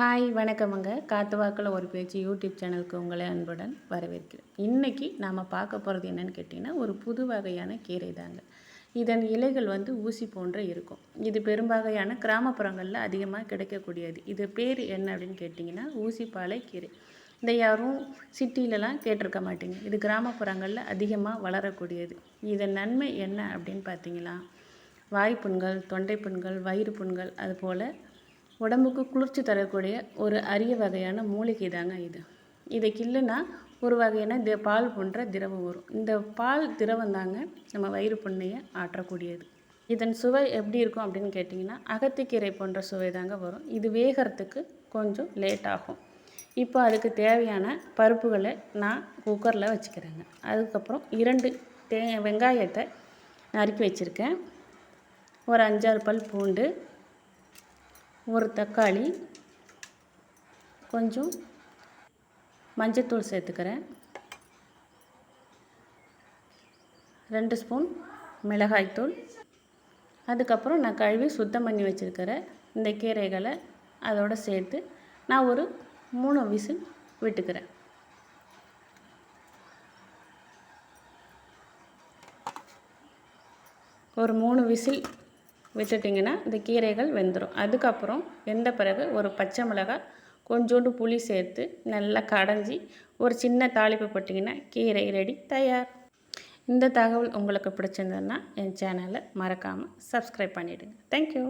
Hi வணக்கமுங்க. காத்து வாக்கில் ஒரு பேச்சு யூடியூப் சேனலுக்கு உங்களை அன்புடன் வரவேற்கிறேன். இன்றைக்கி நாம் பார்க்க போகிறது என்னென்னு கேட்டிங்கன்னா ஒரு புது வகையான கீரை தாங்க. இதன் இலைகள் வந்து ஊசி போன்ற இருக்கும். இது பெரும்பாகையான கிராமப்புறங்களில் அதிகமாக கிடைக்கக்கூடியது. இது பேர் என்ன அப்படின்னு கேட்டிங்கன்னா ஊசிப்பாலை கீரை. இதை யாரும் சிட்டிலலாம் கேட்டிருக்க மாட்டீங்க. இது கிராமப்புறங்களில் அதிகமாக வளரக்கூடியது. இதன் நன்மை என்ன அப்படின்னு பார்த்தீங்கன்னா வாய்ப்புண்கள் தொண்டை புண்கள் வயிறு புண்கள் அதுபோல் உடம்புக்கு குளிர்ச்சி தரக்கூடிய ஒரு அரிய வகையான மூலிகை தாங்க இது. இதை கில்லுனா ஒரு வகையான தி பால் போன்ற திரவம் வரும். இந்த பால் திரவம் தாங்க நம்ம வயிறு புண்ணையை ஆற்றக்கூடியது. இதன் சுவை எப்படி இருக்கும் அப்படின்னு கேட்டிங்கன்னா அகத்திக்கீரை போன்ற சுவை தாங்க வரும். இது வேகிறதுக்கு கொஞ்சம் லேட் ஆகும். இப்போ அதுக்கு தேவையான பருப்புகளை நான் குக்கரில் வச்சுக்கிறேங்க. அதுக்கப்புறம் இரண்டு தே வெங்காயத்தை நறுக்கி வச்சுருக்கேன். ஒரு அஞ்சாறு பல் பூண்டு ஒரு தக்காளி கொஞ்சம் மஞ்சத்தூள் சேர்த்துக்கிறேன். ரெண்டு ஸ்பூன் மிளகாய்த்தூள். அதுக்கப்புறம் நான் கழுவி சுத்தம் பண்ணி வச்சுருக்கிற இந்த கீரைகளை அதோடு சேர்த்து நான் ஒரு மூணு விசில் விட்டுக்கிறேன். ஒரு மூணு விசில் விட்டுட்டிங்கன்னா இந்த கீரைகள் வெந்துடும் அதுக்கப்புறம் வெந்த பிறகு ஒரு பச்சை மிளகாய் கொஞ்சோண்டு புளி சேர்த்து நல்லா கடைஞ்சி ஒரு சின்ன தாளிப்பு போட்டிங்கன்னா கீரை ரெடி தயார். இந்த தகவல் உங்களுக்கு பிடிச்சிருந்ததுன்னா என் சேனலை மறக்காமல் சப்ஸ்கிரைப் பண்ணிவிடுங்க தேங்க்யூ